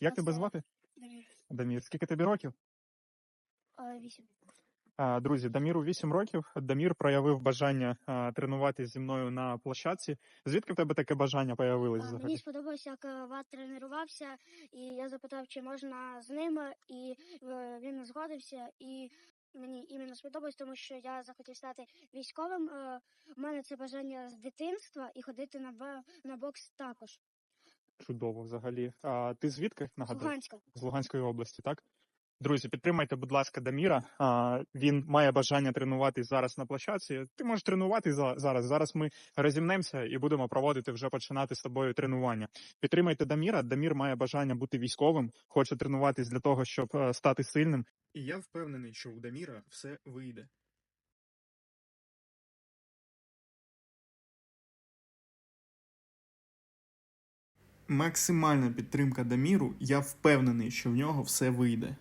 Як тебе звати? Дамір. Дамір. Скільки тобі років? Е, Вісім. Друзі, Даміру 8 років. Дамір проявив бажання тренуватися зі мною на площадці. Звідки в тебе таке бажання появилось А, взагалі? Мені сподобалося, як е, Ват тренувався, і я запитав, чи можна з ними, і е, він згодився. І мені іменно сподобалось, тому що я захотів стати військовим. Е, У мене це бажання з дитинства і ходити на бокс також. Чудово взагалі. А ти звідки З нагадаю? Луганська. З Луганської області, так? Друзі, підтримайте, будь ласка, Даміра. А, він має бажання тренуватись зараз на площадці. Ти можеш тренувати за- зараз. Зараз ми розімнемося і будемо проводити вже починати з тобою тренування. Підтримайте Даміра. Дамір має бажання бути військовим, хоче тренуватись для того, щоб е, стати сильним. І я впевнений, що у Даміра все вийде. Максимальна підтримка Даміру. Я впевнений, що в нього все вийде.